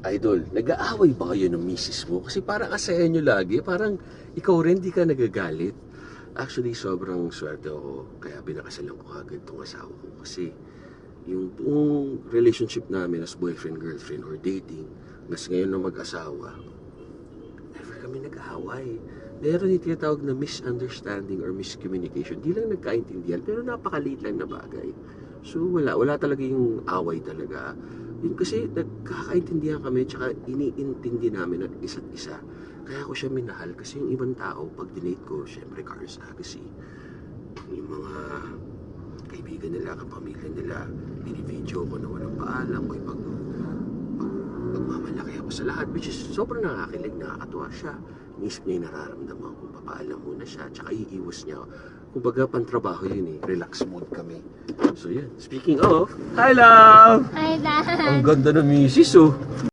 Idol, nag-aaway ba kayo ng misis mo? Kasi parang asaya nyo lagi, parang ikaw rin di ka nagagalit. Actually, sobrang swerte ako, kaya binakasalan ko agad tong asawa ko. Kasi yung buong relationship namin as boyfriend-girlfriend or dating, mas ngayon na mag-asawa, never kami nag-aaway. Meron yung tinatawag na misunderstanding or miscommunication. Di lang nagkaintindihan, pero napakaliit lang na bagay. So wala, wala talaga yung away talaga. Yun kasi nagkakaintindihan kami, tsaka iniintindi namin ang isa't isa. Kaya ko siya minahal kasi yung ibang tao, pag dinate ko, syempre Cars Agassi, yung mga kaibigan nila, kapamilya nila, binibidyo ko na walang paalam, o pag, pag, pagmamalaki ako sa lahat, which is sobrang nakakilig, nakakatuwa siya. Inisip niya yung nararamdaman ko, papaalam muna siya, tsaka iiwas niya. Kumbaga, pantrabaho yun eh, relax mode kami. So yun, speaking of, hi love! Hi, Dad. Ang ganda ng misis oh.